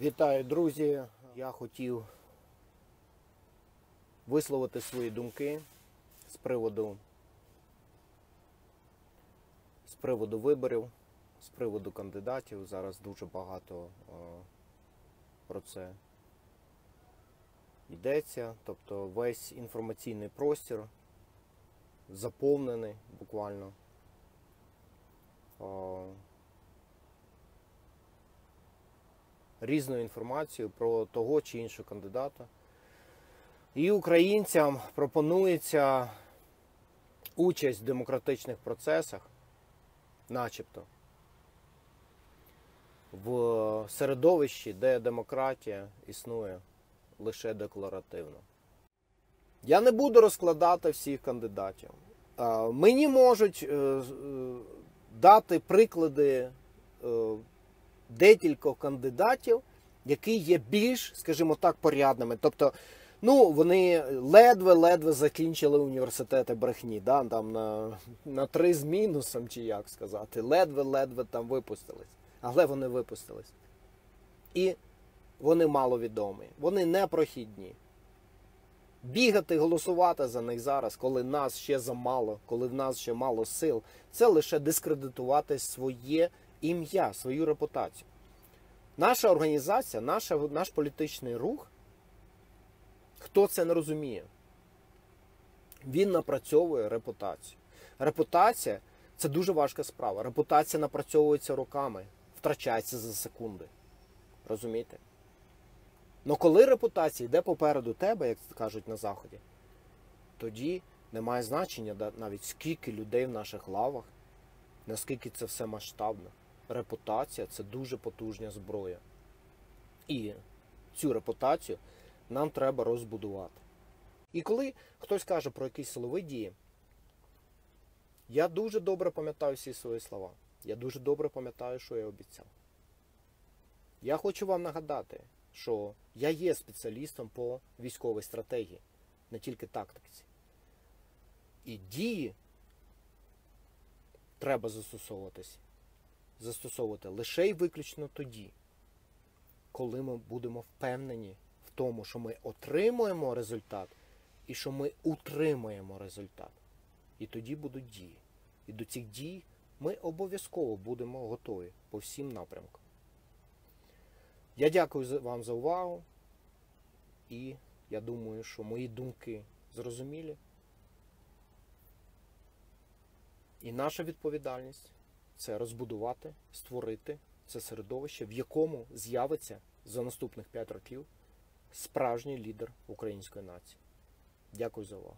Вітаю, друзі! Я хотів висловити свої думки з приводу, з приводу виборів, з приводу кандидатів. Зараз дуже багато е, про це йдеться. Тобто весь інформаційний простір заповнений буквально. е, різною інформацією про того чи іншого кандидата. І українцям пропонується участь в демократичних процесах, начебто, в середовищі, де демократія існує лише декларативно. Я не буду розкладати всіх кандидатів. Мені можуть е, е, дати приклади е, декількох кандидатів, які є більш, скажімо так, порядними. Тобто, ну, вони ледве-ледве закінчили університети брехні, да? там на, на три з мінусом, чи як сказати, ледве-ледве там випустились. Але вони випустились. І вони маловідомі, вони непрохідні. Бігати, голосувати за них зараз, коли нас ще замало, коли в нас ще мало сил, це лише дискредитувати своє ім'я, свою репутацію. Наша організація, наша, наш політичний рух, хто це не розуміє, він напрацьовує репутацію. Репутація це дуже важка справа. Репутація напрацьовується роками, втрачається за секунди. Розумієте? Ну коли репутація йде попереду тебе, як кажуть на Заході, тоді немає значення навіть скільки людей в наших лавах, наскільки це все масштабно. Репутація це дуже потужна зброя. І цю репутацію нам треба розбудувати. І коли хтось каже про якісь силові дії, я дуже добре пам'ятаю всі свої слова. Я дуже добре пам'ятаю, що я обіцяв. Я хочу вам нагадати, що я є спеціалістом по військовій стратегії, не тільки тактиці. І дії треба застосовуватись, застосовувати лише й виключно тоді, коли ми будемо впевнені в тому, що ми отримуємо результат і що ми утримуємо результат. І тоді будуть дії. І до цих дій ми обов'язково будемо готові по всім напрямкам. Я дякую вам за увагу. І я думаю, що мої думки зрозумілі. І наша відповідальність це розбудувати, створити це середовище, в якому з'явиться за наступних 5 років справжній лідер української нації. Дякую за увагу.